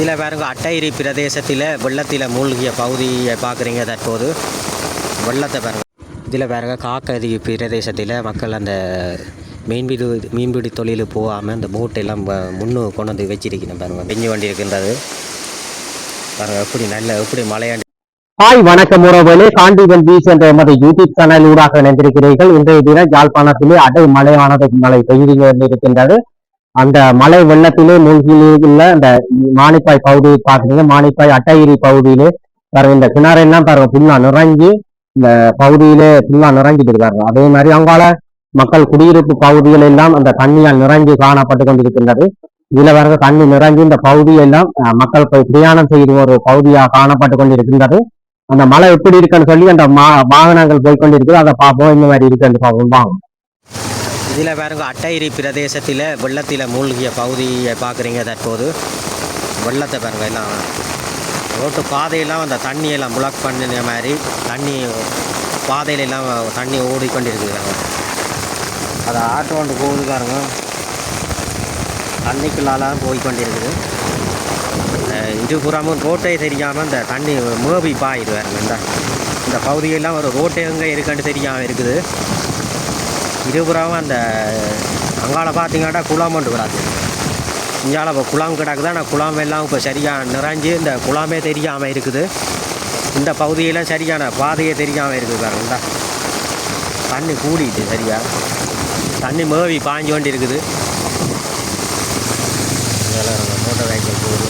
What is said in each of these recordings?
இதில் பாருங்க அட்டைரி பிரதேசத்தில் வெள்ளத்தில் மூழ்கிய பகுதியை பார்க்குறீங்க தற்போது. வெள்ளத்தை பாருங்க. இதில் பாருங்க காக்கதி பிரதேசத்தில் மக்கள் அந்த மீன்பிடி மீன்பிடி தொழில் போகாமல் அந்த போட்டெல்லாம் முன்னு கொண்டு வந்து வச்சிருக்கணும் பாருங்க. பெஞ்சு வண்டி இருக்கின்றது. பாருங்க எப்படி நல்ல எப்படி மலையாண்டி ஹாய் வணக்கம் உறவுகளே. காண்டிவன் பீச் என்ற எமது யூடியூப் சேனல் ஊடாக இணைந்திருக்கிறீர்கள். இன்றைய தினம் யாழ்ப்பாணத்திலே அடை மலையானது மழை பெய்து இருக்கின்றது அந்த மலை வெள்ளத்திலே மூழ்கியுள்ள அந்த மானிப்பாய் பகுதியை பார்க்குறீங்க மானிப்பாய் அட்டகிரி பகுதியிலே பாருங்க இந்த கிணறெல்லாம் பாருங்க ஃபுல்லா நிறைஞ்சி இந்த பகுதியிலே ஃபுல்லா நிறைஞ்சிட்டு இருக்காரு அதே மாதிரி அங்கால மக்கள் குடியிருப்பு பகுதிகள் எல்லாம் அந்த தண்ணியால் நிறைஞ்சு காணப்பட்டு கொண்டிருக்கின்றது. இதுல பாருங்க தண்ணி நிறைஞ்சு இந்த பகுதியெல்லாம் மக்கள் போய் பிரயாணம் செய்யும் ஒரு பகுதியாக காணப்பட்டு கொண்டிருக்கின்றது. அந்த மலை எப்படி இருக்குன்னு சொல்லி அந்த மா வாகனங்கள் போய் அதை பார்ப்போம் இந்த மாதிரி இருக்குன்னு பார்ப்போம் வாங்க. இதில் பாருங்க அட்டைரி பிரதேசத்தில் வெள்ளத்தில் மூழ்கிய பகுதியை பார்க்குறீங்க தற்போது. வெள்ளத்தை பாருங்க எல்லாம் ரோட்டு பாதையெல்லாம் அந்த தண்ணியெல்லாம் பிளாக் பண்ணின மாதிரி தண்ணி பாதையிலெல்லாம் தண்ணி ஓடிக்கொண்டிருக்குறாங்க. அதை ஆட்டோ ஒன்று போகுது பாருங்க. தண்ணிக்குள்ளாலாம் போய் கொண்டிருக்குது இருபுறமும் ரோட்டே தெரியாமல் இந்த தண்ணி மேபி பாயுது இந்த இந்த பகுதியெல்லாம் ஒரு ரோட்டே எங்கே இருக்குன்னு தெரியாமல் இருக்குது. இருபுறாவும் அந்த அங்கால பார்த்தீங்கன்னா குளம் ஒன்று கிடாது இங்கால இப்போ குளம் கிடக்குது? ஆனால் குளம் எல்லாம் இப்போ சரியாக நிறைஞ்சு இந்த குளமே தெரியாமல் இருக்குது. இந்த பகுதியெல்லாம் சரியான பாதையே தெரியாமல் இருக்குது பாருங்க தண்ணி கூடிட்டு சரியா. தண்ணி மேவி பாஞ்சு கொண்டு இருக்குது இதெல்லாம் வெஹிக்கிள் போகுது.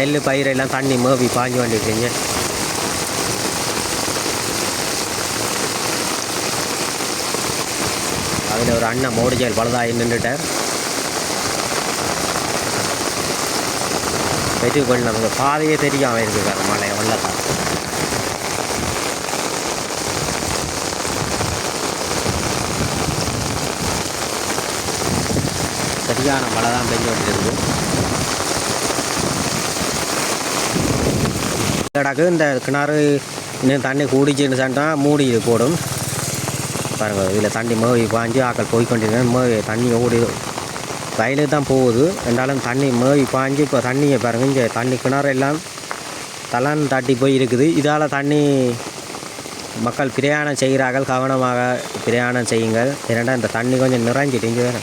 நெல் பயிரெல்லாம் தண்ணி மேவி பாஞ்சு கொண்டு இருக்குங்க அதில் ஒரு அண்ணன் மோடிஜால் பலதாகி நின்றுட்டார். வெற்றி பண்ண நமக்கு பாதையே தெரியாமல் இருக்குது மலை மழை வெள்ளத்தான் சரியான மழை தான் பெஞ்சு கொண்டிருக்கு கிடக்கு இந்த கிணறு இன்னும் தண்ணி கூடிச்சுன்னு சொன்னால் மூடி போடும். பாருங்கள் இதில் தண்ணி மேவி பாஞ்சு ஆக்கள் போய்கொண்டிருக்கேன் மேவி தண்ணி ஓடி வயலுக்கு தான் போகுது. இருந்தாலும் தண்ணி மேவி பாஞ்சு இப்போ தண்ணியை பாருங்கள் இங்கே தண்ணி கிணறு எல்லாம் தலான் தட்டி போய் இருக்குது இதால் தண்ணி மக்கள் பிரயாணம் செய்கிறார்கள். கவனமாக பிரயாணம் செய்யுங்கள். ஏன்னா இந்த தண்ணி கொஞ்சம் நிறைஞ்சிட்டு இங்கே வேறு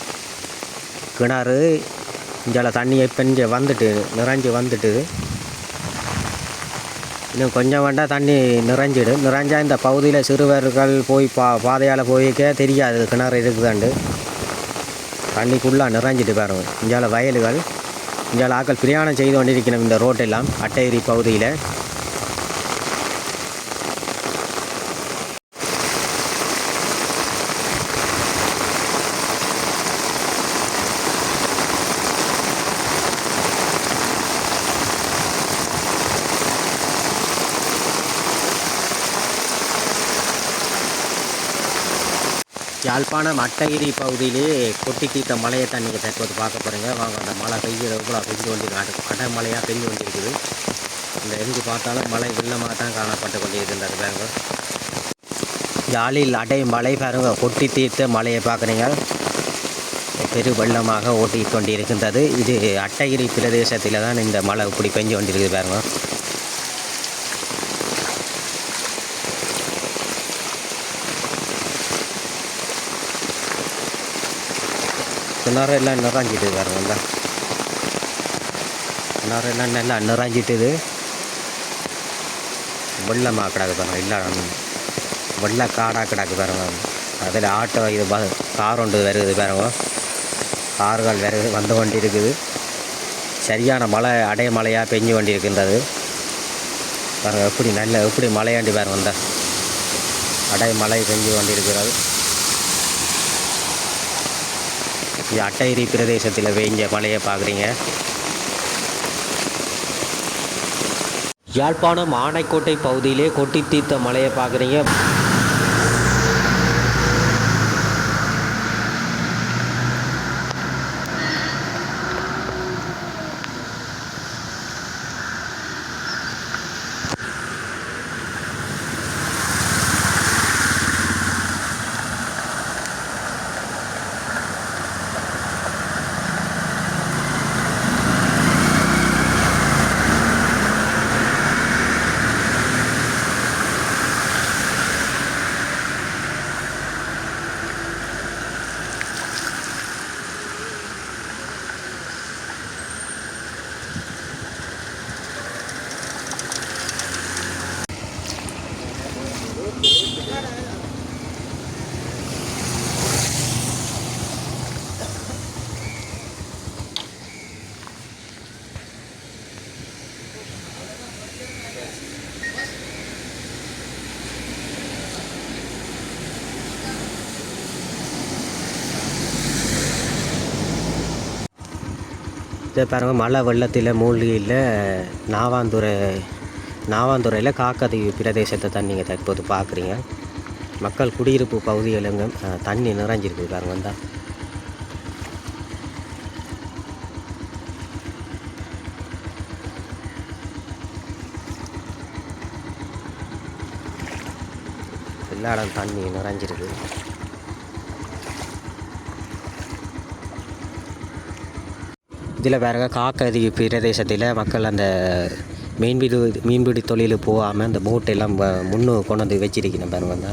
கிணறு இங்கே தண்ணி இப்போ இங்கே வந்துட்டு நிறைஞ்சு வந்துட்டு இன்னும் கொஞ்சம் வேண்டாம் தண்ணி நிறைஞ்சிடும். நிறைஞ்சா இந்த பகுதியில் சிறுவர்கள் போய் பா பாதையால் போய்க்க தெரியாது. கிணறு இருக்குதாண்டு. தண்ணிக்குள்ளே நிறைஞ்சிட்டு பாருங்க. இஞ்சால வயல்கள் இஞ்சால ஆக்கள் பிரயாணம் செய்து கொண்டிருக்கணும் இந்த ரோட்டெல்லாம் அட்டையரி பகுதியில். யாழ்ப்பாணம் அட்டகிரி பகுதியிலே கொட்டி தீர்த்த மலையை தான் நீங்கள் தற்போது பார்க்க போகிறீங்க வாங்க அந்த மழை பெய்கிற பெஞ்சு கொண்டிருக்கு அட மலையாக மழையாக பெஞ்சு கொண்டிருக்குது இந்த எங்கு பார்த்தாலும் மழை வெள்ளமாக தான் காணப்பட்டு கொண்டிருக்கின்றது பாருங்க. யாழில் அடை மலை பாருங்க. கொட்டி தீர்த்த மலையை பார்க்குறீங்க. பெரு வெள்ளமாக ஓட்டி கொண்டிருக்கின்றது. இது அட்டகிரி பிரதேசத்தில் தான் இந்த மழை இப்படி பெஞ்சு கொண்டிருக்குது பாருங்க. கிணறெல்லாம் எல்லாம் நிறைஞ்சிட்டு பாருங்க கிணறு நல்லா நிறைஞ்சிட்டுது வெள்ளமாக கிடக்கு பாருங்க இல்லை வெள்ள காடாக கிடக்கு பாருங்க அதில் ஆட்டோ இது ப கார் ஒன்று வருது பாருங்க கார்கள் வருது வந்து கொண்டு இருக்குது சரியான மழை அடைய மழையாக பெஞ்சு கொண்டு இருக்கின்றது பாருங்கள் எப்படி நல்ல எப்படி மழையாண்டி பாருங்க வந்தால் அடை மழை பெஞ்சு கொண்டு இருக்கிறது இது அட்டைரி பிரதேசத்தில் வேஞ்ச மலையை பார்க்குறீங்க. யாழ்ப்பாணம் ஆனைக்கோட்டை பகுதியிலே கொட்டி தீர்த்த மலையை பார்க்குறீங்க. இதை பாருங்கள் மழை வெள்ளத்தில் மூழ்கியில் நாவாந்துறை நாவாந்துறையில் காக்கதீவு பிரதேசத்தை தான் நீங்கள் தற்போது பார்க்குறீங்க. மக்கள் குடியிருப்பு பகுதிகளுங்க தண்ணி நிறைஞ்சிருக்கு பாருங்க வந்தால் எல்லா இடம் தண்ணி நிறைஞ்சிருக்கு. இதில் பாருங்க காக்கதி பிரதேசத்தில் மக்கள் அந்த மீன்பிடி மீன்பிடி தொழிலுக்கு போகாமல் அந்த போட்டெல்லாம் வ- முன்னு கொண்டு வந்து வச்சிருக்கணும் பாருங்க.